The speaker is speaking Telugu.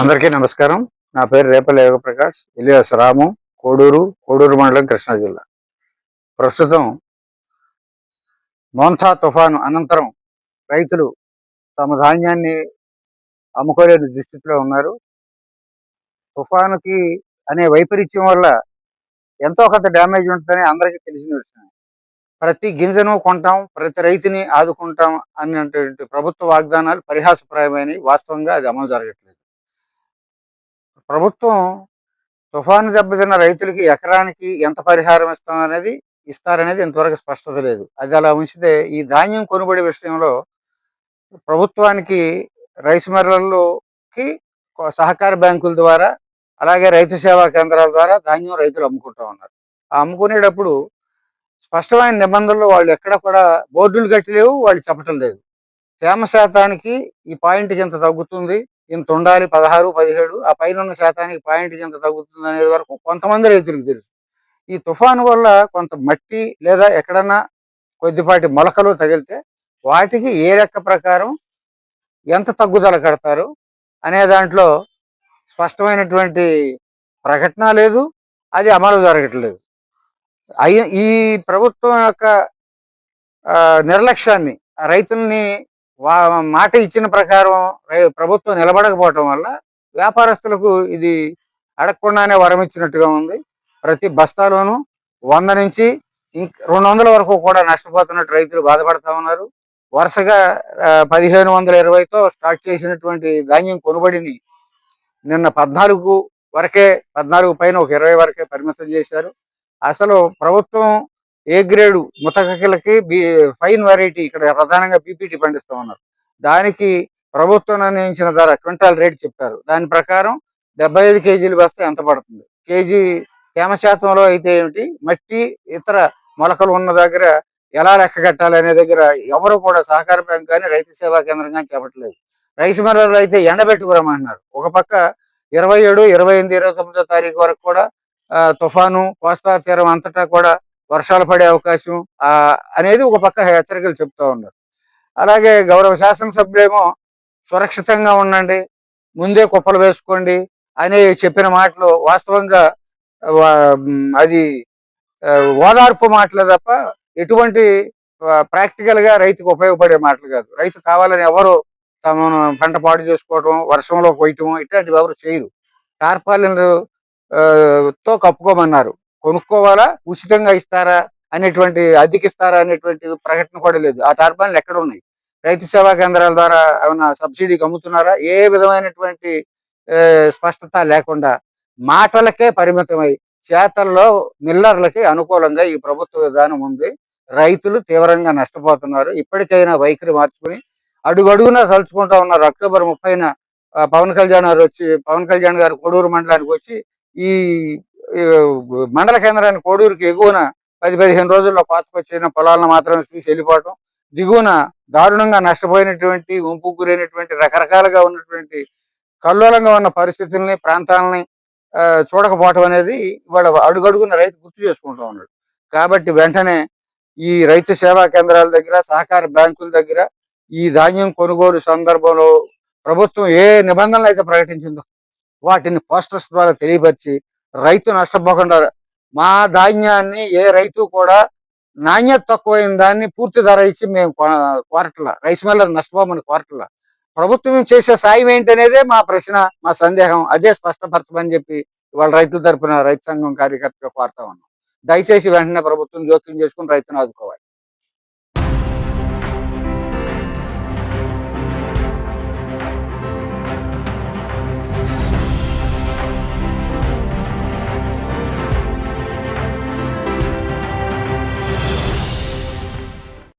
అందరికీ నమస్కారం. నా పేరు రేపల్లి యోగప్రకాష్. ఇలియాస్ రాము కోడూరు కోడూరు మండలం కృష్ణా జిల్లా. ప్రస్తుతం మోంథా తుఫాను అనంతరం రైతులు తమ ధాన్యాన్ని అమ్ముకోలేని దుస్థితిలో ఉన్నారు. తుఫానుకి అనే వైపరీత్యం వల్ల ఎంతో కొంత డ్యామేజ్ ఉంటుందని అందరికీ తెలిసిన విషయం. ప్రతి గింజను కొంటాం ప్రతి రైతుని ఆదుకుంటాం అనేటువంటి ప్రభుత్వ వాగ్దానాలు పరిహాసప్రాయమైనవి. వాస్తవంగా అది అమలు జరగట్లేదు. ప్రభుత్వం తుఫాను దెబ్బతిన్న రైతులకి ఎకరానికి ఎంత పరిహారం ఇస్తాం అనేది ఇస్తారనేది ఇంతవరకు స్పష్టత లేదు. అది అలా ఉంచితే ఈ ధాన్యం కొనుబడి విషయంలో ప్రభుత్వానికి రైస్ మిల్లర్లకి సహకార బ్యాంకుల ద్వారా అలాగే రైతు సేవా కేంద్రాల ద్వారా ధాన్యం రైతులు అమ్ముకుంటూ ఉన్నారు. ఆ అమ్ముకునేటప్పుడు స్పష్టమైన నిబంధనలు వాళ్ళు ఎక్కడ కూడా బోర్డులు కట్టలేవు వాళ్ళు చెప్పటం లేదు. తేమ శాతానికి ఈ పాయింట్కి ఇంత తగ్గుతుంది ఇంత ఉండాలి పదహారు పదిహేడు ఆ పైన ఉన్న శాతానికి పాయింట్ ఇంత తగ్గుతుంది అనేది వరకు కొంతమంది రైతులకు తెలుసు. ఈ తుఫాను వల్ల కొంత మట్టి లేదా ఎక్కడన్నా కొద్దిపాటి మొలకలు తగిలితే వాటికి ఏ లెక్క ప్రకారం ఎంత తగ్గుదల కడతారు అనే దాంట్లో స్పష్టమైనటువంటి ప్రకటన లేదు అది అమలు జరగట్లేదు. అయ్యి ఈ ప్రభుత్వం యొక్క నిర్లక్ష్యాన్ని ఆ రైతుల్ని మాట ఇచ్చిన ప్రకారం రై- ప్రభుత్వం నిలబడకపోవటం వల్ల వ్యాపారస్తులకు ఇది అడగకుండానే వరం ఇచ్చినట్టుగా ఉంది. ప్రతి బస్తాలోనూ వంద నుంచి ఇంక రెండు వందల వరకు కూడా నష్టపోతున్నట్టు రైతులు బాధపడతా ఉన్నారు. వరుసగా పదిహేను వందల ఇరవైతో స్టార్ట్ చేసినటువంటి ధాన్యం కొనుబడిని నిన్న పద్నాలుగు వరకే పద్నాలుగు పైన ఒక ఇరవై వరకే పరిమితం చేశారు. అసలు ప్రభుత్వం ఏ గ్రేడు ముతకకిలకి బి ఫైన్ వెరైటీ ఇక్కడ ప్రధానంగా పీపీటీ పండిస్తూ ఉన్నారు. దానికి ప్రభుత్వం నిర్ణయించిన ధర క్వింటాల్ రేట్ చెప్పారు. దాని ప్రకారం డెబ్బై ఐదు కేజీలు వస్తే ఎంత పడుతుంది? కేజీ తేమ శాతంలో అయితే ఏమిటి? మట్టి ఇతర మొలకలు ఉన్న దగ్గర ఎలా లెక్క కట్టాలి అనే దగ్గర ఎవరు కూడా సహకార బ్యాంక్ కానీ రైతు సేవా కేంద్రం కానీ చెప్పట్లేదు రైస్ మిల్లర్లు అయితే ఎండబెట్టుకురమంటున్నారు ఒక పక్క ఇరవై ఏడు ఇరవై ఎనిమిది ఇరవై తొమ్మిదో తారీఖు వరకు కూడా తుఫాను కోస్తా తీరం అంతటా కూడా వర్షాలు పడే అవకాశం అనేది ఒక పక్క హెచ్చరికలు చెప్తా ఉన్నారు. అలాగే గౌరవ శాసనసభ్యులేమో సురక్షితంగా ఉండండి ముందే కుప్పలు వేసుకోండి అని చెప్పిన మాటలు వాస్తవంగా అది ఓదార్పు మాటలే తప్ప ఎటువంటి ప్రాక్టికల్గా రైతుకు ఉపయోగపడే మాటలు కాదు. రైతు కావాలని ఎవరు తమ పంట పాడు చేసుకోవటం వర్షంలో కొయ్యటం ఇట్లాంటివి ఎవరు చేయరు. టార్పాలిన్లు తో కప్పుకోమన్నారు. కొనుక్కోవాలా? ఉచితంగా ఇస్తారా? అనేటువంటి అద్దెకిస్తారా? అనేటువంటి ప్రకటన కూడా లేదు. ఆ టార్పాలిన్లు ఎక్కడ ఉన్నాయి? రైతు సేవా కేంద్రాల ద్వారా ఏమైనా సబ్సిడీకి అమ్ముతున్నారా? ఏ విధమైనటువంటి స్పష్టత లేకుండా మాటలకే పరిమితమై చేతల్లో మిల్లర్లకి అనుకూలంగా ఈ ప్రభుత్వ విధానం ఉంది. రైతులు తీవ్రంగా నష్టపోతున్నారు. ఇప్పటికైనా వైఖరి మార్చుకుని అడుగడుగునా తలుచుకుంటా ఉన్నారు అక్టోబర్ ముప్పైన పవన్ కళ్యాణ్ గారు వచ్చి పవన్ కళ్యాణ్ గారు కొడూరు మండలానికి వచ్చి ఈ మండల కేంద్రాన్ని కోడూరుకి ఎగువన పది పదిహేను రోజుల్లో కోతకొచ్చిన పొలాలను మాత్రమే చూసి వెళ్ళిపోవటం దిగువన దారుణంగా నష్టపోయినటువంటి ఉంపు గురైనటువంటి రకరకాలుగా ఉన్నటువంటి కల్లోలంగా ఉన్న పరిస్థితుల్ని ప్రాంతాలని ఆ, చూడకపోవటం అనేది ఇవాళ అడుగడుగున రైతు గుర్తు చేసుకుంటూ ఉన్నాడు. కాబట్టి వెంటనే ఈ రైతు సేవా కేంద్రాల దగ్గర సహకార బ్యాంకుల దగ్గర ఈ ధాన్యం కొనుగోలు సందర్భంలో ప్రభుత్వం ఏ నిబంధనలు అయితే ప్రకటించిందో వాటిని పోస్టర్స్ ద్వారా తెలియపరిచి రైతు నష్టపోకుండా మా ధాన్యాన్ని ఏ రైతు కూడా నాణ్యత తక్కువైన దాన్ని పూర్తి ధర ఇచ్చి మేము కోరట్ల కోరట్లా రైస్ మిల్లర్ నష్టపోమని కోరట్లా. ప్రభుత్వం చేసే సాయం ఏంటనేదే మా ప్రశ్న మా సందేహం. అదే స్పష్టపరచమని చెప్పి ఇవాళ రైతుల తరపున రైతు సంఘం కార్యకర్తగా కోరుతా ఉన్నాం. దయచేసి వెంటనే ప్రభుత్వం జోక్యం చేసుకుని రైతును ఆదుకోవాలి.